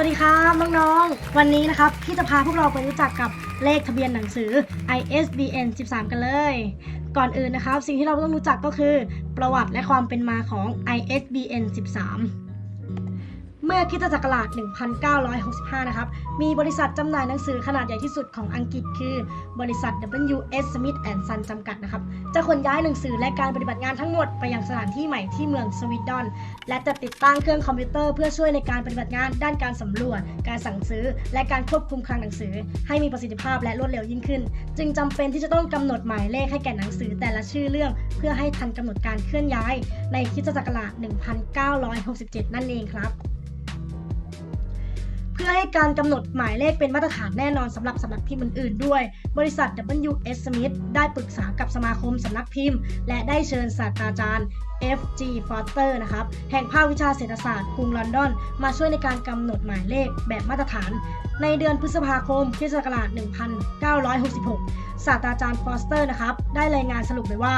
วัสดีครับน้องๆ วันนี้นะครับพี่จะพาพวกเราไปรู้จักกับเลขทะเบียนหนังสือ ISBN 13 กันเลย ก่อนอื่นนะครับ สิ่งที่เราต้องรู้จักก็คือ ประวัติและความเป็นมาของ ISBN 13 เมื่อคริสตศักราช 1965 นะครับ มีบริษัทจำหน่ายหนังสือขนาดใหญ่ที่สุดของอังกฤษคือบริษัท W.S. Smith Son จำกัดนะครับ จะขนย้ายหนังสือและการปฏิบัติงานทั้งหมดไปยังสถานที่ใหม่ที่เมืองสวีดอน และจะติดตั้งเครื่องคอมพิวเตอร์เพื่อช่วยในการปฏิบัติงานด้านการสำรวจ การสั่งซื้อ และการควบคุมคลังหนังสือ ให้มีประสิทธิภาพและรวดเร็วยิ่งขึ้น จึงจำเป็นที่จะต้องกำหนดหมายเลขให้แก่หนังสือแต่ละชื่อเรื่อง เพื่อให้ทันกำหนดการเคลื่อนย้าย ในคริสตศักราช 1967 นั่นเองครับ อให้การกำหนดหมายเลขเป็นมาตรฐานแน่นอนสำหรับสำนักพิมพ์อื่นๆด้วย บริษัท W.S. Smith ได้ปรึกษากับสมาคมสำนักพิมพ์ และได้เชิญศาสตราจารย์ F.G. Foster นะครับ แห่งภาควิชาเศรษฐศาสตร์กรุงลอนดอน มาช่วยในการกำหนดหมายเลขแบบมาตรฐาน ในเดือนพฤษภาคมคริสตศักราช 1966 ศาสตราจารย์ฟอสเตอร์นะครับ ได้รายงานสรุปไว้ว่า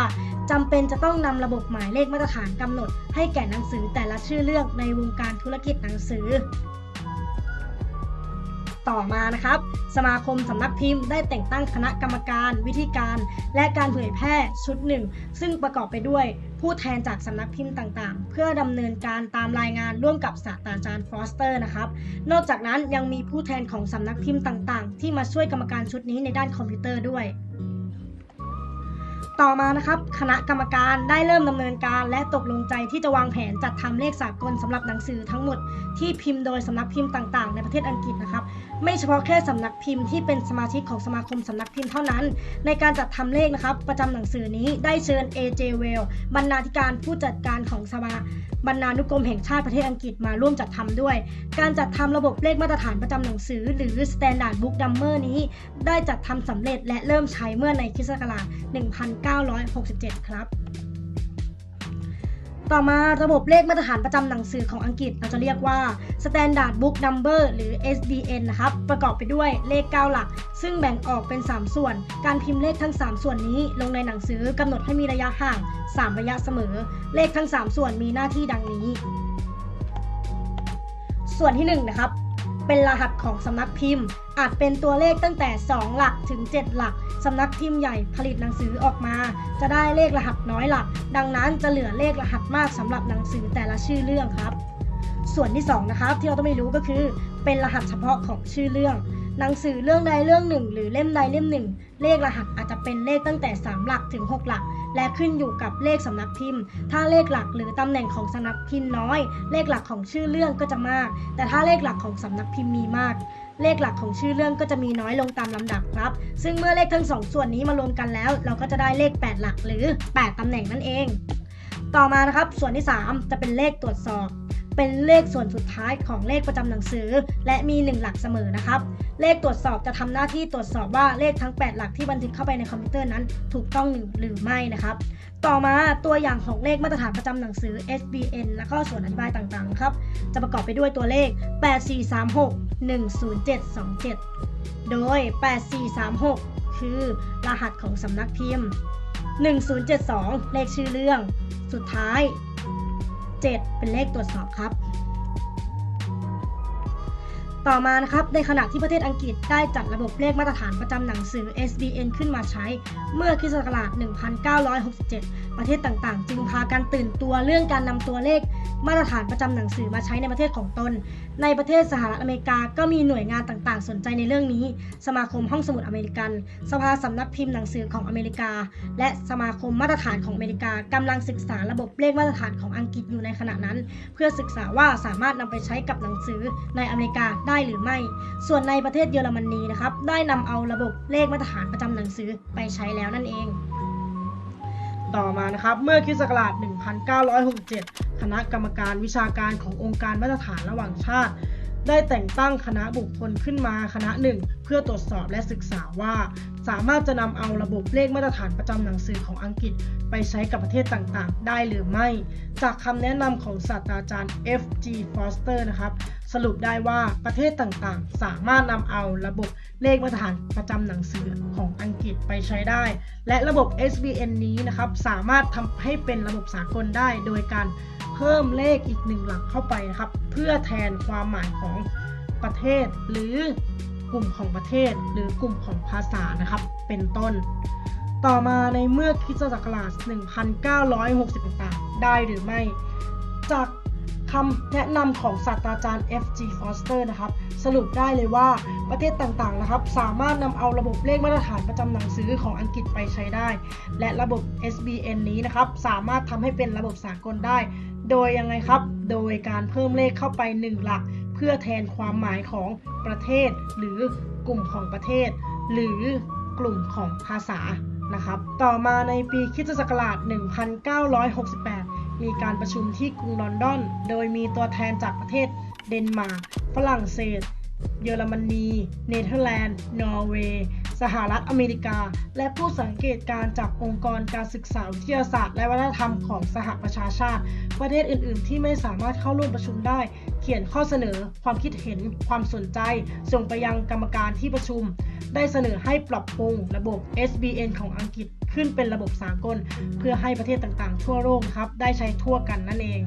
จำเป็นจะต้องนำระบบหมายเลขมาตรฐานกำหนด ให้แก่หนังสือแต่ละชื่อเรื่องในวงการธุรกิจหนังสือ ต่อมานะครับ สมาคมสำนักพิมพ์ได้แต่งตั้งคณะกรรมการวิธีการ และการเผยแพร่ชุดหนึ่ง ซึ่งประกอบไปด้วยผู้แทนจากสำนักพิมพ์ต่างๆ เพื่อดำเนินการตามรายงานร่วมกับศาสตราจารย์ฟอสเตอร์นะครับ นอกจากนั้นยังมีผู้แทนของสำนักพิมพ์ต่างๆ ที่มาช่วยกรรมการชุดนี้ในด้านคอมพิวเตอร์ด้วย ต่อมานะครับ คณะกรรมการได้เริ่มดำเนินการและตกลงใจที่จะวางแผนจัดทำเลขสากลสำหรับหนังสือทั้งหมดที่พิมพ์โดยสำนักพิมพ์ต่างๆ ในประเทศอังกฤษนะครับ ไม่เฉพาะแค่สำนักพิมพ์ที่เป็นสมาชิกของสมาคมสำนักพิมพ์เท่านั้น ในการจัดทำเลขนะครับ ประจำหนังสือนี้ได้เชิญ AJ Well บรรณาธิการผู้จัดการของสมาบรรณานุกรมแห่งชาติประเทศอังกฤษมาร่วมจัดทำด้วย การจัดทำระบบเลขมาตรฐานประจำหนังสือ หรือ Standard Book Number นี้ ได้จัดทำสำเร็จและเริ่มใช้เมื่อในคริสตศักราช1967 ครับ ต่อมาระบบเลขมาตรฐานประจำหนังสือของอังกฤษเราจะเรียกว่า Standard Book Number หรือ SBN นะครับ ประกอบไปด้วยเลข 9 หลัก ซึ่งแบ่งออกเป็น 3 ส่วน การพิมพ์เลขทั้ง 3 ส่วนนี้ลงในหนังสือกำหนดให้มีระยะห่าง 3 ระยะเสมอ เลขทั้ง 3 ส่วนมีหน้าที่ดังนี้ ส่วนที่ 1 นะครับ เป็นรหัสของสำนักพิมพ์ อาจเป็นตัวเลขตั้งแต่ 2 หลักถึง 7 หลักสำนักพิมพ์ใหญ่ผลิตหนังสือออกมา จะได้เลขรหัสน้อยหลัก ดังนั้นจะเหลือเลขรหัสมากสำหรับหนังสือแต่ละชื่อเรื่องครับ ส่วนที่2นะครับที่เราต้องไม่รู้ก็คือ เป็นรหัสเฉพาะของชื่อเรื่อง หนังสือเรื่องใดเรื่องหนึ่ง หรือเล่มใดเล่มหนึ่ง เลขรหัสอาจจะเป็นเลขตั้งแต่ 3 หลักถึง 6 หลัก และขึ้นอยู่กับเลขสำนักพิมพ์ ถ้าเลขหลักหรือตำแหน่งของสำนักพิมพ์น้อย เลขหลักของชื่อเรื่องก็จะมาก แต่ถ้าเลขหลักของสำนักพิมพ์มีมากเลขหลักของชื่อเรื่องก็จะมีน้อยลงตามลำดับครับ ซึ่งเมื่อเลขทั้งสองส่วนนี้มารวมกันแล้ว เราก็จะได้เลข 8 หลักหรือ 8ตำแหน่งนั่นเอง ต่อมานะครับ ส่วนที่ 3 จะเป็นเลขตรวจสอบ เป็นเลขส่วนสุดท้ายของเลขประจำหนังสือ และมี 1 หลักเสมอนะครับ เลขตรวจสอบจะทำหน้าที่ตรวจสอบว่าเลขทั้ง 8 หลักที่บันทึกเข้าไปในคอมพิวเตอร์นั้น ถูกต้องหรือไม่นะครับ ต่อมาตัวอย่างของเลขมาตรฐานประจำหนังสือ SBN แล้วก็ส่วนอธิบายต่างๆครับ จะประกอบไปด้วยตัวเลข 8436 10727 โดย 8436 คือรหัสของสำนักพิมพ์ 1072 เลขชื่อเรื่อง สุดท้าย 7 เป็นเลขตรวจสอบครับ ต่อมานะครับในขณะที่ประเทศอังกฤษได้จัดระบบเลขมาตรฐานประจำหนังสือ SBN ขึ้นมาใช้ เมื่อคริสตศักราช 1967 ประเทศต่างๆ จึงพากันตื่นตัวเรื่องการนำตัวเลขมาตรฐานประจำหนังสือมาใช้ในประเทศของตน ในประเทศสหรัฐอเมริกาก็มีหน่วยงานต่างๆ สนใจในเรื่องนี้ สมาคมห้องสมุดอเมริกัน สภาสำนักพิมพ์หนังสือของอเมริกา และสมาคมมาตรฐานของอเมริกากำลังศึกษาระบบเลขมาตรฐานของอังกฤษอยู่ในขณะนั้น เพื่อศึกษาว่าสามารถนำไปใช้กับหนังสือในอเมริกาได้หรือไม่ ส่วนในประเทศเยอรมนีนะครับได้นำเอาระบบเลขมาตรฐานประจำหนังสือไปใช้แล้วนั่นเอง ต่อมานะครับ เมื่อคริสต์ศักราช 1967 คณะกรรมการวิชาการขององค์การมาตรฐานระหว่างชาติ ได้แต่งตั้งคณะบุคคลขึ้นมาคณะหนึ่งเพื่อตรวจสอบและศึกษาว่า สามารถจะนำเอาระบบเลขมาตรฐานประจำหนังสือของอังกฤษ ไปใช้กับประเทศต่างๆ ได้หรือไม่ จากคำแนะนำของศาสตราจารย์ F.G. Foster นะครับ สรุปได้ว่าประเทศต่างๆ สามารถนำเอาระบบ เลขมาตรฐานประจำหนังสือของอังกฤษไปใช้ได้ และระบบ SBN นี้นะครับ สามารถทำให้เป็นระบบสากลได้ โดยการเพิ่มเลขอีกหนึ่งหลักเข้าไปนะครับ เพื่อแทนความหมายของประเทศ หรือกลุ่มของประเทศ หรือกลุ่มของภาษานะครับ เป็นต้น ต่อมาในเมื่อคริสตศักราช1960ต่างได้หรือไม่ จาก คำแนะนำของศาสตราจารย์ F.G. Foster นะครับ สรุปได้เลยว่าประเทศต่างๆนะครับ สามารถนำเอาระบบเลขมาตรฐานประจำหนังสือของอังกฤษไปใช้ได้ และระบบ SBN นี้นะครับ สามารถทำให้เป็นระบบสากลได้ โดยยังไงครับ โดยการเพิ่มเลขเข้าไป 1 หลัก เพื่อแทนความหมายของประเทศ หรือกลุ่มของประเทศ หรือกลุ่มของภาษานะครับ ต่อมาในปีคริสตศักราช 1968 มีการประชุมที่กรุงลอนดอน โดยมีตัวแทนจากประเทศเดนมาร์ก ฝรั่งเศส เยอรมนี เนเธอร์แลนด์ นอร์เวย์ สหรัฐอเมริกา และผู้สังเกตการณ์จากองค์กรการศึกษาวิทยาศาสตร์ และวัฒนธรรมของสหประชาชาติ ประเทศอื่น ๆ ที่ไม่สามารถเข้าร่วมประชุมได้ เขียนข้อเสนอ ความคิดเห็น ความสนใจ ส่งไปยังกรรมการที่ประชุม ได้เสนอให้ปรับปรุงระบบ SBN ของอังกฤษ ขึ้นเป็นระบบสากล เพื่อให้ประเทศต่างๆ ทั่วโลกครับได้ใช้ทั่วกันนั่นเอง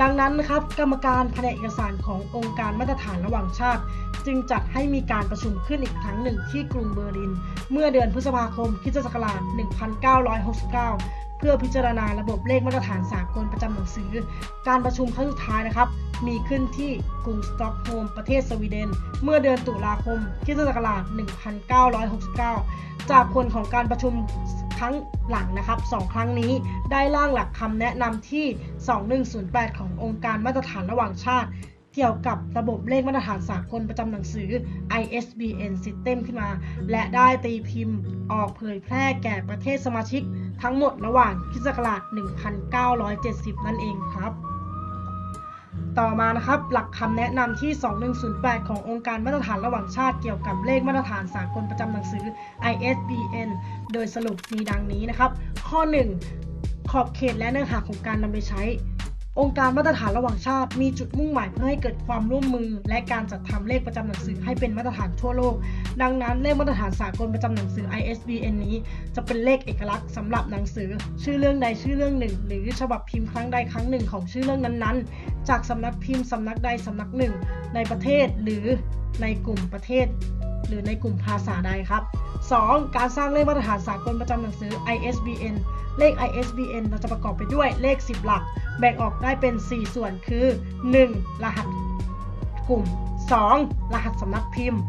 ดังนั้นนะครับกรรมการแผนกเอกสารขององค์การมาตรฐานระหว่างชาติ จึงจัดให้มีการประชุมขึ้นอีกครั้งหนึ่งที่กรุงเบอร์ลิน เมื่อเดือนพฤษภาคมคิสตศักราช1969 เพื่อพิจารณาระบบเลขมาตรฐานสากลประจำหนังสือ การประชุมครั้งสุดท้ายนะครับ มีขึ้นที่กรุงสต็อกโฮล์มประเทศสวีเดน เมื่อเดือนตุลาคมคิศักราช1969 จากผลของการประชุมครั้งหลังนะครับสองครั้งนี้ได้ร่างหลักคำแนะนำที่ 2108 ขององค์การมาตรฐานระหว่างชาติ เกี่ยวกับระบบเลขมาตรฐานสากลประจำหนังสือ ISBN System ขึ้นมา และได้ตีพิมพ์ออกเผยแพร่แก่ประเทศสมาชิกทั้งหมดระหว่างคิศักราช 1970 นั่นเองครับ ต่อมานะครับ หลักคำแนะนำที่ 2108 ขององค์การมาตรฐานระหว่างชาติเกี่ยวกับเลขมาตรฐานสากลประจำหนังสือ ISBN โดยสรุปมีดังนี้นะครับ ข้อ 1 ขอบเขตและเนื้อหาของการนำไปใช้ องค์การมาตรฐานระหว่างชาติมีจุดมุ่งหมายเพื่อให้เกิดความร่วมมือ และการจัดทำเลขประจำหนังสือให้เป็นมาตรฐานทั่วโลก ดังนั้นเลขมาตรฐานสากลประจำหนังสือ ISBN นี้ จะเป็นเลขเอกลักษณ์สำหรับหนังสือ ชื่อเรื่องใดชื่อเรื่องหนึ่ง หรือฉบับพิมพ์ครั้งใดครั้งหนึ่งของชื่อเรื่องนั้นๆ จากสำนักพิมพ์สำนักใดสำนักหนึ่ง ในประเทศหรือในกลุ่มประเทศ หรือในกลุ่มภาษาใดครับ 2. การสร้างเลขมาตรฐานสากลประจำหนังสือ ISBN เลข ISBN เราจะประกอบไปด้วยเลข 10 หลัก แบ่งออกได้เป็น 4 ส่วนคือ 1. รหัสกลุ่ม 2. รหัสสำนักพิมพ์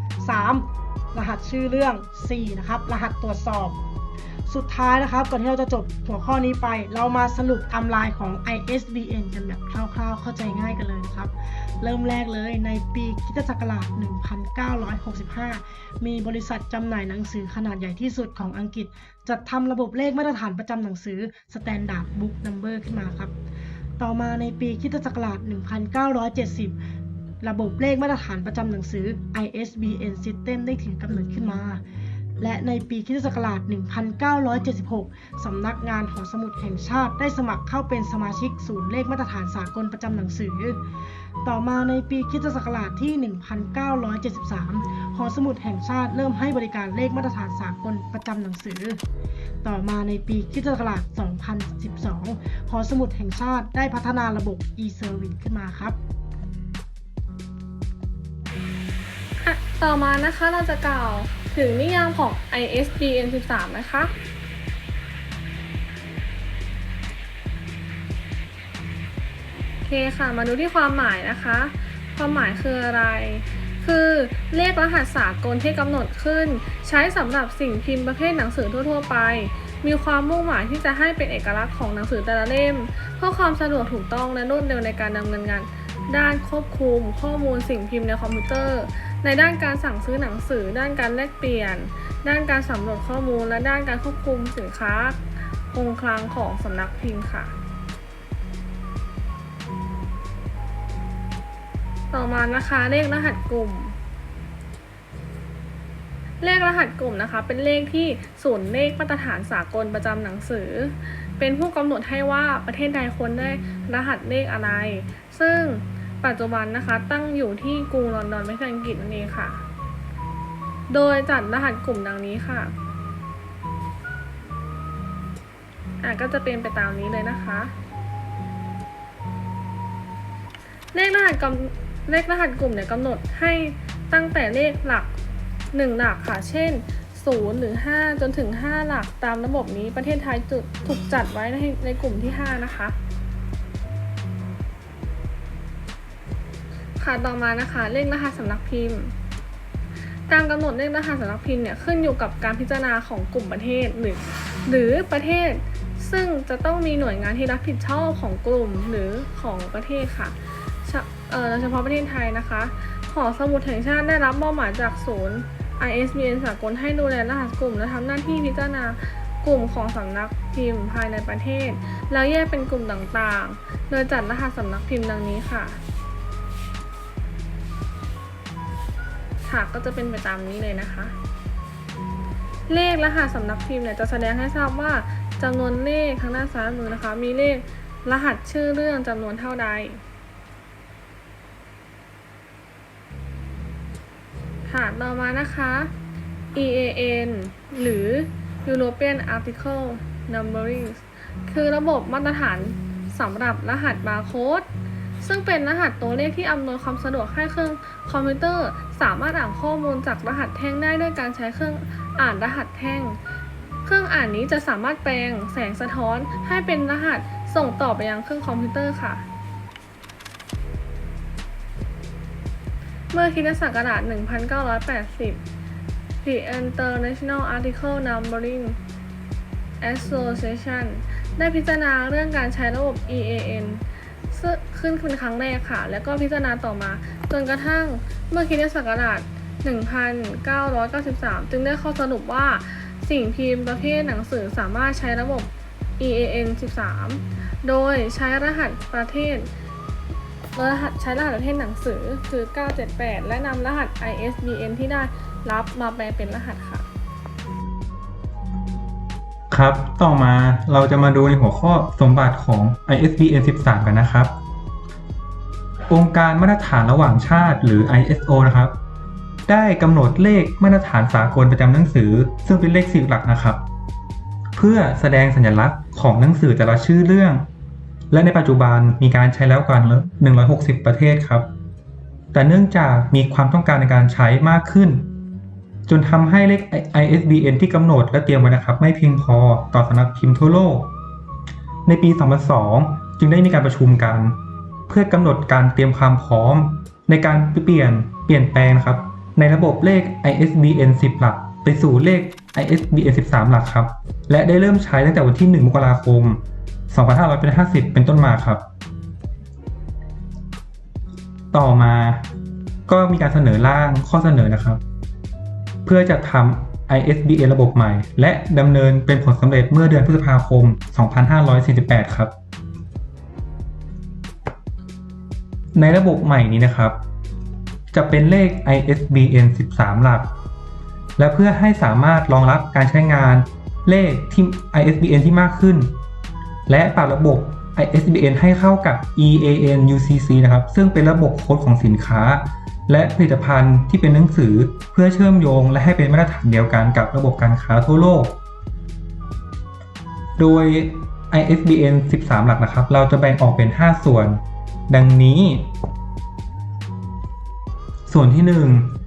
3. รหัสชื่อเรื่อง 4. นะครับ รหัสตรวจสอบ สุดท้ายนะครับ ก่อนที่เราจะจบหัวข้อนี้ไป เรามาสรุปทม์ไลน์ของ ISBN กันแบบคร่าวๆ เข้าใจง่ายกันเลยนะครับ เริ่มแรกเลยในปีคิตศักราช 1965 มีบริษัทจำหน่ายหนังสือขนาดใหญ่ที่สุดของอังกฤษ จัดทำระบบเลขมาตรฐานประจำหนังสือ Standard Book Number ขึ้นมาครับ ต่อมาในปีคิตศักราช 1970 ระบบเลขมาตรฐานประจำหนังสือ ISBN System ได้ถือกำเนิดขึ้นมา และในปีคริสตศักราช1976 สำนักงานหอสมุดแห่งชาติได้สมัครเข้าเป็นสมาชิกศูนย์เลขมาตรฐานสากลประจำหนังสือ ต่อมาในปีคริสตศักราชที่ 1973 หอสมุดแห่งชาติเริ่มให้บริการเลขมาตรฐานสากลประจำหนังสือ ต่อมาในปีคริสตศักราช2012 หอสมุดแห่งชาติได้พัฒนาระบบ e-service ขึ้นมาครับ ต่อมานะคะเราจะกล่าวถึงนิยามของ ISBN 13 นะคะ โอเคค่ะ มาดูที่ความหมายนะคะ ความหมายคืออะไร คือเลขรหัสสากลที่กำหนดขึ้น ใช้สำหรับสิ่งพิมพ์ประเภทหนังสือทั่ว ๆ ไป มีความมุ่งหมายที่จะให้เป็นเอกลักษณ์ของหนังสือแต่ละเล่ม เพื่อความสะดวกถูกต้องและรวดเร็วในการดำเนินงานด้านควบคุมข้อมูลสิ่งพิมพ์ในคอมพิวเตอร์ ในด้านการสั่งซื้อหนังสือ ด้านการแลกเปลี่ยน ด้านการสำรวจข้อมูล และด้านการควบคุมสินค้าคงคลังของสำนักพิมพ์ค่ะ ต่อมานะคะเลขรหัสกลุ่ม เลขรหัสกลุ่มนะคะ เป็นเลขที่ศูนย์เลขมาตรฐานสากลประจำหนังสือ เป็นผู้กำหนดให้ว่าประเทศใดควรได้รหัสเลขอะไร ซึ่ง ปัจจุบันนะคะ ตั้งอยู่ที่กรุงลอนดอนประเทศอังกฤษนั่นเองค่ะ โดยจัดรหัสกลุ่มดังนี้ค่ะอะก็จะเป็นไปตามนี้เลยนะคะเลขรหัสกลเลขรหัสกลุ่มเนี่ยกำหนดให้ตั้งแต่เลขหลัก 1 หลักค่ะ เช่น 0 หรือ 5 จนถึง 5 หลักตามระบบนี้ประเทศไทยจุดถูกจัดไว้ในในกลุ่มที่ 5 นะคะ ต่อมานะคะเลขรหัสสำนักพิมพ์ การกำหนดเลขรหัสสำนักพิมพ์เนี่ยขึ้นอยู่กับการพิจารณาของกลุ่มประเทศหรือหรือประเทศ ซึ่งจะต้องมีหน่วยงานที่รับผิดชอบของกลุ่มหรือของประเทศค่ะโดยเฉพาะประเทศไทยนะคะหอสมุดแห่งชาติได้รับมอบหมายจากศูนย์ ISBN สากลให้ดูแลรหัสกลุ่ม และทำหน้าที่พิจารณากลุ่มของสำนักพิมพ์ภายในประเทศ แล้วแยกเป็นกลุ่มต่างๆ โดยจัดรหัสสำนักพิมพ์ดังนี้ค่ะ ค่ะก็จะเป็นไปตามนี้เลยนะคะ เลขรหัสสำนักพิมพ์เนี่ยจะแสดงให้ทราบว่าจำนวนเลขทางด้านซ้ายมือนะคะ มีเลขรหัสชื่อเรื่องจำนวนเท่าใด ค่ะต่อมานะคะ EAN หรือ European Article Numbering คือระบบมาตรฐานสำหรับรหัสบาร์โค้ด ซึ่งเป็นรหัสตัวเลขที่อำนวยความสะดวกให้เครื่องคอมพิวเตอร์ สามารถอ่านข้อมูลจากรหัสแท่งได้ด้วยการใช้เครื่องอ่านรหัสแท่ง เครื่องอ่านนี้จะสามารถแปลงแสงสะท้อนให้เป็นรหัสส่งต่อไปยังเครื่องคอมพิวเตอร์ค่ะ เมื่อคริสตศักราช 1980 The International Article Numbering Association ได้พิจารณาเรื่องการใช้ระบบ EAN ขึ้นเป็นครั้งแรกค่ะ แล้วก็พิจารณาต่อมา จนกระทั่งเมื่อคริสตศักราช 1993 จึงได้ข้อสรุปว่าสิ่งพิมพ์ประเภทหนังสือสามารถใช้ระบบ EAN 13 โดยใช้รหัสประเทศรหัสใช้รหัสประเภทหนังสือคือ 978 และนำรหัส ISBN ที่ได้รับมาแปลเป็นรหัสค่ะ ครับ ต่อมาเราจะมาดูในหัวข้อสมบัติของ ISBN 13 กันนะครับ องค์การมาตรฐานระหว่างชาติหรือ ISO นะครับ ได้กำหนดเลขมาตรฐานสากลประจำหนังสือ ซึ่งเป็นเลขสิบหลักนะครับ เพื่อแสดงสัญลักษณ์ของหนังสือแต่ละชื่อเรื่อง และในปัจจุบันมีการใช้แล้วกว่า160 ประเทศครับ แต่เนื่องจากมีความต้องการในการใช้มากขึ้น จนทำให้เลข ISBN ที่กำหนดและเตรียมไว้นะครับ ไม่เพียงพอต่อสำนักพิมพ์ทั่วโลก ในปี 2002 จึงได้มีการประชุมกัน เพื่อกำหนดการเตรียมความพร้อม ในการเปลี่ยนเปลี่ยนแปลงครับ ในระบบเลข ISBN 10 หลัก ไปสู่เลข ISBN 13 หลักครับ และได้เริ่มใช้ตั้งแต่วันที่ 1 มกราคม 2550 เป็นต้นมาครับ ต่อมาก็มีการเสนอร่างข้อเสนอนะครับ เพื่อจะทำ ISBN ระบบใหม่ และดำเนินเป็นผลสำเร็จเมื่อเดือนพฤษภาคม 2548 ครับ ในระบบใหม่นี้นะครับ จะเป็นเลข ISBN 13 หลัก และเพื่อให้สามารถรองรับการใช้งานเลขที่ ISBN ที่มากขึ้น และปรับระบบ ISBN ให้เข้ากับ EAN UCC นะครับ ซึ่งเป็นระบบโค้ดของสินค้า และผลิตภัณฑ์ที่เป็นหนังสือเพื่อเชื่อมโยง และให้เป็นมาตรฐานเดียวกันกับระบบการค้าทั่วโลก โดย ISBN 13 หลักนะครับ เราจะแบ่งออกเป็น 5 ส่วน ดังนี้ ส่วนที่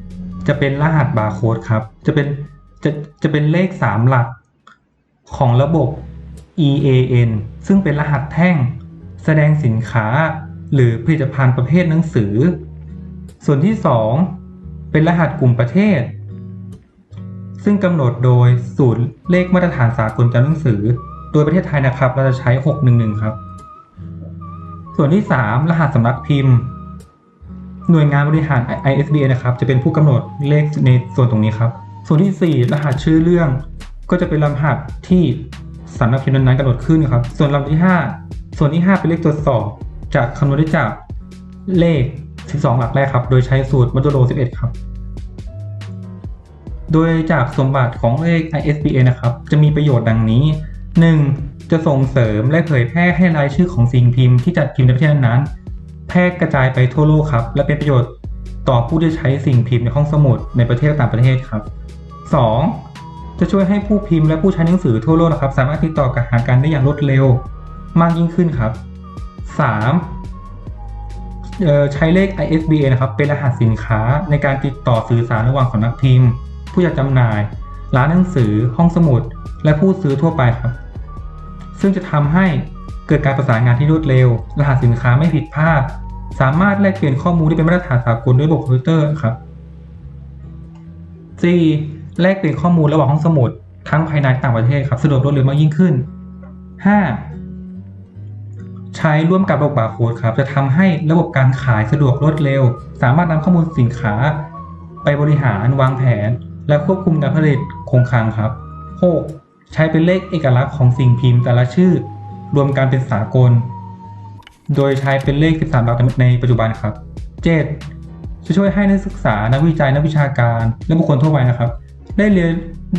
1 จะเป็นรหัสบาร์โค้ดครับ จะเป็นจะจะเป็นเลข 3 หลักของระบบ EAN ซึ่งเป็นรหัสแท่ง แสดงสินค้า หรือผลิตภัณฑ์ประเภทหนังสือ ส่วนที่ 2 เป็นรหัสกลุ่มประเทศ ซึ่งกำหนดโดยศูนย์เลขมาตรฐานสากลจำหนังสือ โดยประเทศไทยนะครับ เราจะใช้ 611 ครับ ส่วนที่ 3 รหัสสำนักพิมพ์ หน่วยงานบริหาร ISBN นะครับ จะเป็นผู้กำหนดเลขในส่วนตรงนี้ครับ ส่วนที่ 4 รหัสชื่อเรื่อง ก็จะเป็นรหัสที่สำนักพิมพ์นั้นๆกำหนดขึ้นครับ ส่วนลำที่ 5 ส่วนที่ 5 เป็นเลขตรวจสอบจากคำนวณได้จากเลข 12 หลักแรกครับ โดยใช้สูตรมัตโตโร11 ครับ โดยจากสมบัติของเลข ISBN นะครับ จะมีประโยชน์ดังนี้ 1. จะส่งเสริมและเผยแพร่ให้รายชื่อของสิ่งพิมพ์ที่จัดพิมพ์ในประเทศนั้นแพร่กระจายไปทั่วโลกครับ และเป็นประโยชน์ต่อผู้ที่ใช้สิ่งพิมพ์ในห้องสมุดในประเทศต่างประเทศครับ 2. จะช่วยให้ผู้พิมพ์และผู้ใช้หนังสือทั่วโลกนะครับ สามารถติดต่อกับหากันได้อย่างรวดเร็วมากยิ่งขึ้นครับ 3. ใช้เลข ISBN นะครับเป็นรหัสสินค้าในการติดต่อสื่อสารระหว่างสำนักพิมพ์ ผู้จัดจำหน่าย ร้านหนังสือ ห้องสมุด และผู้ซื้อทั่วไปครับ ซึ่งจะทำให้เกิดการประสานงานที่รวดเร็ว รหัสสินค้าไม่ผิดพลาด สามารถแลกเปลี่ยนข้อมูลที่เป็นมาตรฐานสากลด้วยระบบคอมพิวเตอร์ครับ 4. แลกเปลี่ยนข้อมูลระหว่างห้องสมุด ทั้งภายในต่างประเทศครับสะดวกรวดเร็วมากยิ่งขึ้น 5. ใช้ร่วมกับระบบบาร์โค้ดครับ จะทำให้ระบบการขายสะดวกรวดเร็ว สามารถนำข้อมูลสินค้า ไปบริหารวางแผน และควบคุมการผลิตคงคลังครับ 6. ใช้เป็นเลขเอกลักษณ์ของสิ่งพิมพ์แต่ละชื่อ รวมกันเป็นสากล โดยใช้เป็นเลข 13 หลักในปัจจุบันครับ 7. จะช่วยให้นักศึกษานักวิจัยนักวิชาการและบุคคลทั่วไปนะครับ ได้เรียน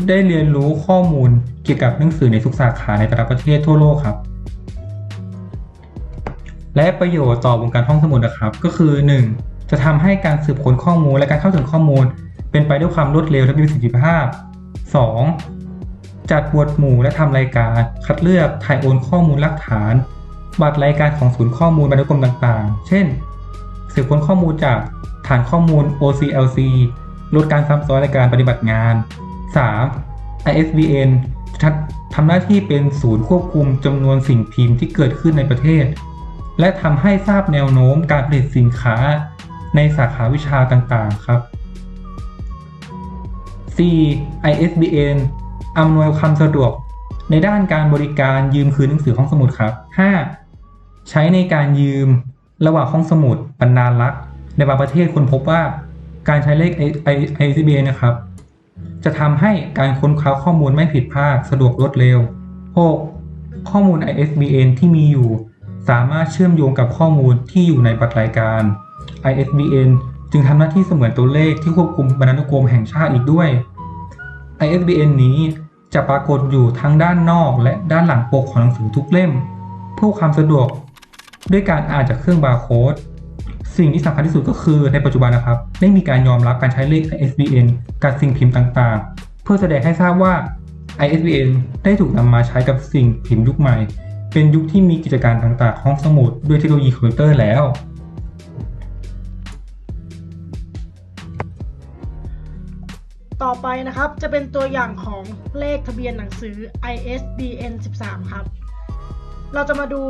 ได้เรียนรู้ข้อมูลเกี่ยวกับหนังสือในทุกสาขาในแต่ละประเทศทั่วโลกครับ และประโยชน์ต่อวงการห้องสมุดนะครับ ก็คือ 1. จะทำให้การสืบค้นข้อมูลและการเข้าถึงข้อมูล เป็นไปด้วยความรวดเร็วและมีประสิทธิภาพ 2. จัดหมวดหมู่และทำรายการ คัดเลือกถ่ายโอนข้อมูลหลักฐาน บัตรรายการของศูนย์ข้อมูลบรรณุกรมต่างๆ เช่น สืบค้นข้อมูลจากฐานข้อมูล OCLC ลดการซ้ำซ้อนในการปฏิบัติงาน 3. ISBN ทำหน้าที่เป็นศูนย์ควบคุมจำนวนสิ่งพิมพ์ที่เกิดขึ้นในประเทศ และทำให้ทราบแนวโน้มการผลิตสินค้าในสาขาวิชาต่างๆครับ 4. ISBN อำนวยความสะดวกในด้านการบริการยืมคืนหนังสือห้องสมุดครับ 5. ใช้ในการยืมระหว่างห้องสมุดบรรณารักษ์ในบางประเทศคนพบว่าการใช้เลข ISBN นะครับ จะทำให้การค้นคว้าข้อมูลไม่ผิดพลาดสะดวกรวดเร็ว 6. ข้อมูล ISBN ที่มีอยู่ สามารถเชื่อมโยงกับข้อมูลที่อยู่ในบัตรรายการ ISBN จึงทำหน้าที่เสมือนตัวเลขที่ควบคุมบรรณานุกรมแห่งชาติอีกด้วย ISBN นี้จะปรากฏอยู่ทั้งด้านนอกและด้านหลังปกของหนังสือทุกเล่ม เพื่อความสะดวกด้วยการอ่านจากเครื่องบาร์โค้ดสิ่งที่สำคัญที่สุดก็คือในปัจจุบันนะครับ ได้มีการยอมรับการใช้เลข ISBN กับสิ่งพิมพ์ต่างๆ เพื่อแสดงให้ทราบว่า ISBN ได้ถูกนำมาใช้กับสิ่งพิมพ์ยุคใหม่ เป็นยุคที่มีกิจการต่างๆ ห้องสมุดด้วยเทคโนโลยีคอมพิวเตอร์แล้ว ต่อไปนะครับจะเป็นตัวอย่างของเลขทะเบียนหนังสือ ISBN 13 ครับ เราจะมาดู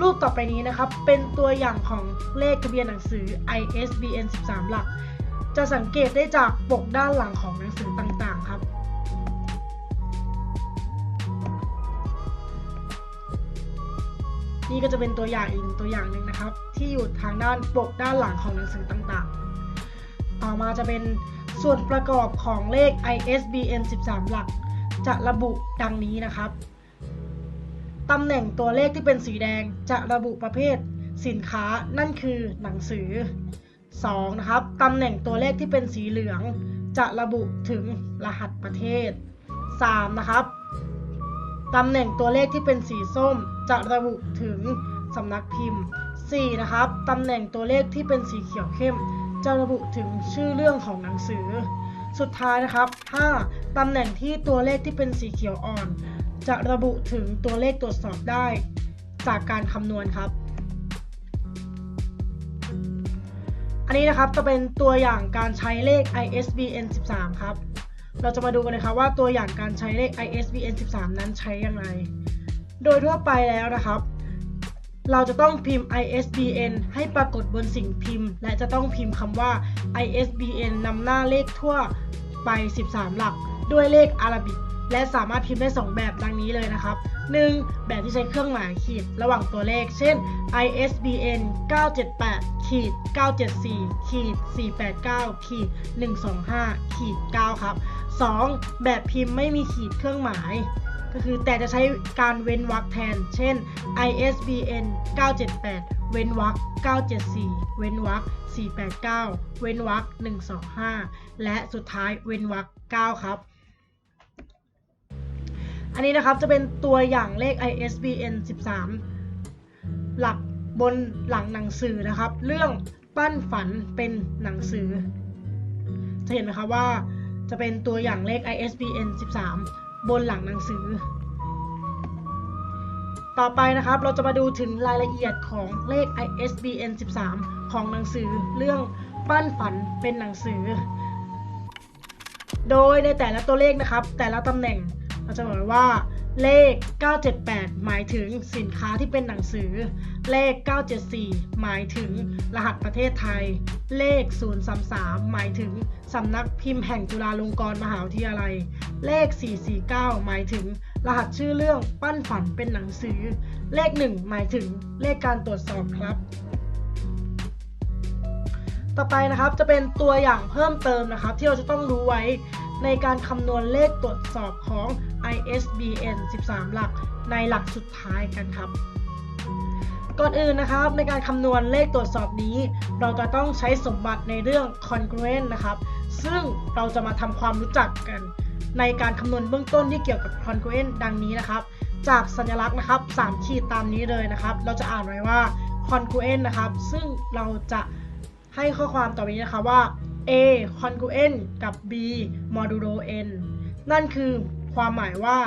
รูปต่อไปนี้นะครับ เป็นตัวอย่างของเลขทะเบียนหนังสือ ISBN 13 หลัก จะสังเกตได้จากปกด้านหลังของหนังสือต่างๆ นี่ก็จะเป็นตัวอย่างอีกตัวอย่างหนึ่งนะครับ ที่อยู่ทางด้านปกด้านหลังของหนังสือต่างๆ ต่อมาจะเป็นส่วนประกอบของเลข ISBN 13 หลัก จะระบุดังนี้นะครับตำแหน่งตัวเลขที่เป็นสีแดงจะระบุประเภทสินค้านั่นคือหนังสือ 2. นะครับตำแหน่งตัวเลขที่เป็นสีเหลือง จะระบุถึงรหัสประเทศ 3. นะครับตำแหน่งตัวเลขที่เป็นสีส้ม จะระบุถึงสำนักพิมพ์ 4. นะครับตำแหน่งตัวเลขที่เป็นสีเขียวเข้ม จะระบุถึงชื่อเรื่องของหนังสือ สุดท้ายนะครับ 5. ตำแหน่งที่ตัวเลขที่เป็นสีเขียวอ่อน จะระบุถึงตัวเลขตรวจสอบได้ จากการคำนวณครับ อันนี้นะครับจะเป็นตัวอย่างการใช้เลข ISBN 13 ครับ เราจะมาดูกันเลยครับว่าตัวอย่างการใช้เลข ISBN 13 นั้นใช้อย่างไร โดยทั่วไปแล้วนะครับ เราจะต้องพิมพ์ ISBN ให้ปรากฏบนสิ่งพิมพ์ และจะต้องพิมพ์คำว่า ISBN นำหน้าเลขทั่วไป 13 หลัก ด้วยเลขอาราบิกและสามารถพิมพ์ได้ 2 แบบดังนี้เลยนะครับ 1. แบบที่ใช้เครื่องหมายขีดระหว่างตัวเลข เช่น ISBN 978ขีด974ขีด489ขีด125ขีด9ครับ 2. แบบพิมพ์ไม่มีขีดเครื่องหมาย ก็คือแต่จะใช้การเว้นวรรคแทน เช่น ISBN 978 เว้นวรรค974 เว้นวรรค489 เว้นวรรค125 และสุดท้ายเว้นวรรค9ครับอันนี้นะครับจะเป็นตัวอย่างเลข ISBN 13 หลักบนหลังหนังสือนะครับ เรื่องปั้นฝันเป็นหนังสือ จะเห็นไหมครับว่าจะเป็นตัวอย่างเลข ISBN 13 บนหลังหนังสือ ต่อไปนะครับเราจะมาดูถึงรายละเอียดของเลข ISBN 13 ของหนังสือเรื่องปั้นฝันเป็นหนังสือ โดยในแต่ละตัวเลขนะครับ แต่ละตำแหน่งเราจะบอกว่า เลข 978 หมายถึงสินค้าที่เป็นหนังสือ เลข 974 หมายถึงรหัสประเทศไทย เลข 033 หมายถึงสำนักพิมพ์แห่งจุฬาลงกรณ์มหาวิทยาลัย เลข 449 หมายถึง รหัสชื่อเรื่องปั้นฝันเป็นหนังสือ เลข 1 หมายถึงเลขการตรวจสอบครับ ต่อไปนะครับจะเป็นตัวอย่างเพิ่มเติมนะครับ ที่เราจะต้องรู้ไว้ในการคำนวณเลขตรวจสอบของ ISBN 13 หลักในหลักสุดท้ายกันครับ ก่อนอื่นนะครับในการคำนวณเลขตรวจสอบนี้ เราจะต้องใช้สมบัติในเรื่อง congruent นะครับ ซึ่งเราจะมาทำความรู้จักกัน ในการคำนวณเบื้องต้นที่เกี่ยวกับ congruent ดังนี้นะครับ จากสัญลักษณ์นะครับ 3 ขีดตามนี้เลยนะครับ เราจะอ่านไว้ว่า congruent นะครับ ซึ่งเราจะให้ข้อความต่อไปนี้นะคะว่า A congruent กับ B modulo n นั่นคือ ความหมายว่า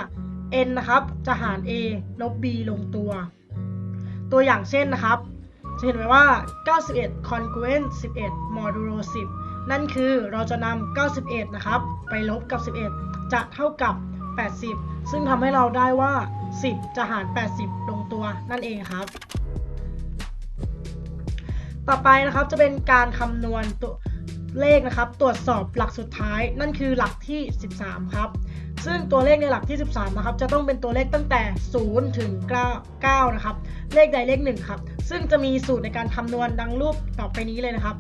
n นะครับจะหาร a ลบ b ลงตัว ตัวอย่างเช่นนะครับ จะเห็นไหมว่า 91 congruent 11 modulo 10 นั่นคือเราจะนำ91 นะครับ ไปลบกับ 11 จะเท่ากับ 80 ซึ่งทำให้เราได้ว่า 10 จะหาร 80 ลงตัวนั่นเองครับ ต่อไปนะครับจะเป็นการคำนวณตัวเลขนะครับ ตรวจสอบหลักสุดท้ายนั่นคือหลักที่ 13 ครับ ซึ่งตัวเลขในหลักที่ 13 นะครับ จะต้องเป็นตัวเลขตั้งแต่ 0 ถึง 9 นะครับ เลขใดเลขหนึ่งครับ ซึ่งจะมีสูตรในการคำนวณดังรูปต่อไปนี้เลยนะครับ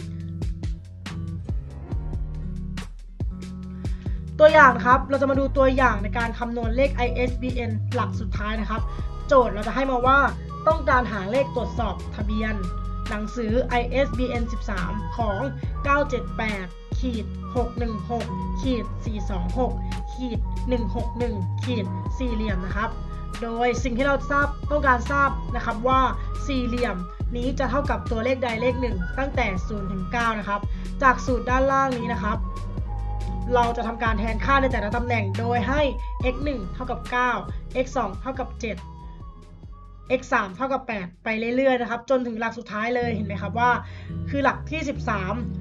ตัวอย่างครับ เราจะมาดูตัวอย่างในการคำนวณเลข ISBN หลักสุดท้ายนะครับ โจทย์เราจะให้มาว่าต้องการหาเลขตรวจสอบทะเบียน หนังสือ ISBN 13 ของ 978ขีด616ขีด426 ขีด161ขีดสี่เหลี่ยมนะครับ โดยสิ่งที่เราทราบต้องการทราบนะครับว่าสี่เหลี่ยมนี้จะเท่ากับตัวเลขใดเลขหนึ่งตั้งแต่0ถึง9นะครับ จากสูตรด้านล่างนี้นะครับ เราจะทำการแทนค่าในแต่ละตำแหน่งโดยให้ x 1เท่ากับ 9 x 2เท่ากับ 7 x 3เท่ากับ 8 ไปเรื่อยๆนะครับ จนถึงหลักสุดท้ายเลยเห็นไหมครับว่า คือหลักที่ 13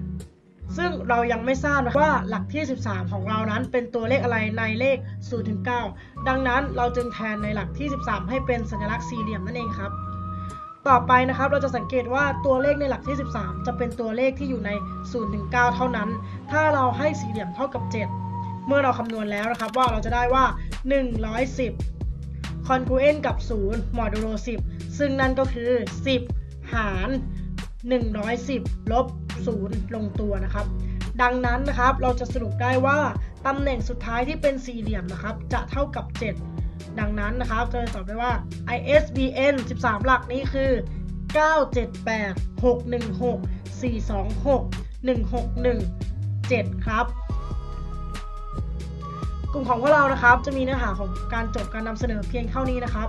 ซึ่งเรายังไม่ทราบว่าหลักที่ 13 ของเรานั้นเป็นตัวเลขอะไรในเลข0ถึง9ดังนั้นเราจึงแทนในหลักที่ 13 ให้เป็นสัญลักษณ์สี่เหลี่ยมนั่นเองครับ ต่อไปนะครับเราจะสังเกตว่าตัวเลขในหลักที่ 13 จะเป็นตัวเลขที่อยู่ใน0ถึง9เท่านั้น ถ้าเราให้สี่เหลี่ยมเท่ากับ 7 เมื่อเราคำนวณแล้วนะครับว่าเราจะได้ว่า 110 congruent กับ0 modulo 10 ซึ่งนั่นก็คือ 10 หาร 110 ลบ 0ลงตัวนะครับ ดังนั้นนะครับเราจะสรุปได้ว่าตำแหน่งสุดท้ายที่เป็นสี่เหลี่ยมนะครับ จะเท่ากับ 7 ดังนั้นนะครับจะตอบได้ว่า ISBN 13 หลักนี้คือ 978 616 426 161 7 ครับ กลุ่มของพวกเรานะครับจะมีเนื้อหาของการจบการนำเสนอเพียงเท่านี้นะครับ